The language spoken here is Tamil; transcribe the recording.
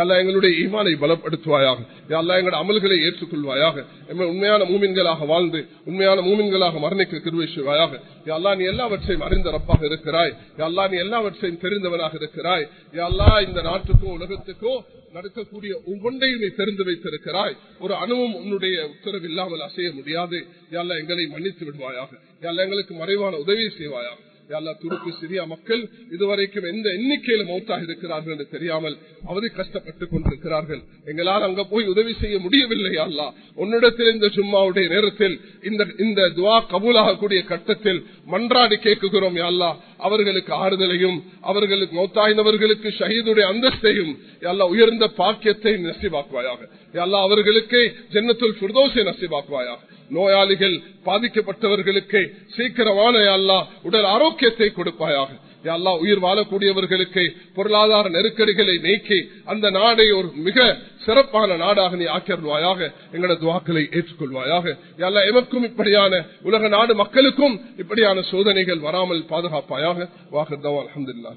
எல்லாம் எங்களுடைய ஈமானை பலப்படுத்துவாயாக. எல்லாம் எங்களுடைய அமல்களை ஏற்றுக்கொள்வாயாக. உண்மையான மூமின்களாக வாழ்ந்து உண்மையான மூமின்களாக மரணிக்க கிருவேசுவாயாக யாழ்லா நீ எல்லாவற்றையும் அறிந்த ரப்பாக இருக்கிறாய். யாழ்லா நீ எல்லாவற்றையும் தெரிந்தவனாக இருக்கிறாய். எல்லா இந்த நாட்டுக்கோ உலகத்துக்கோ நடக்கக்கூடிய ஒவ்வொன்றையும் நீ தெரிந்து வைத்திருக்கிறாய். ஒரு அணுவும் உன்னுடைய உத்தரவு இல்லாமல் அசைய முடியாது. எல்லாம் எங்களை மன்னித்து விடுவாயாக. எல்லாம் எங்களுக்கு மறைவான உதவி செய்வாயாக. யாழ்லா துருக்கி சிரியா மக்கள் இதுவரைக்கும் எந்த எண்ணிக்கையில மௌத்தாக இருக்கிறார்கள் என்று தெரியாமல் அவரை கஷ்டப்பட்டுக் கொண்டிருக்கிறார்கள். எங்களால் அங்க போய் உதவி செய்ய முடியவில்லை அல்லா உன்னிடத்தில் இந்த சும்மாவுடைய நேரத்தில் இந்த இந்த துவா கபூலாகக்கூடிய கட்டத்தில் மன்றாடி கேட்குகிறோம் யாழ்லா அவர்களுக்கு ஆறுதலையும் அவர்களுக்கு மௌத்தாயினவர்களுக்கு ஷஹீதுடைய அந்தஸ்தையும் எல்லாம் உயர்ந்த பாக்கியத்தை நசிவாக்குவாயாக. எல்லாம் அவர்களுக்கு ஜன்னத்துல் சுர்தோசை நசிவாக்குவாயாக. நோயாளிகள் பாதிக்கப்பட்டவர்களுக்கு சீக்கிரமான அல்லா உடல் ஆரோக்கியத்தை கொடுப்பாயாக. எல்லா உயிர் வாழக்கூடியவர்களுக்கு பொருளாதார நெருக்கடிகளை நீக்கி அந்த நாடை ஒரு மிக சிறப்பான நாடாக நீ ஆக்கிடுவாயாக எங்களது துவாக்களை ஏற்றுக்கொள்வாயாக. எல்லா எமக்கும் இப்படியான உலக நாடு மக்களுக்கும் இப்படியான சோதனைகள் வராமல் பாதுகாப்பாயாக. வாகர்தவா அலமதுல்லா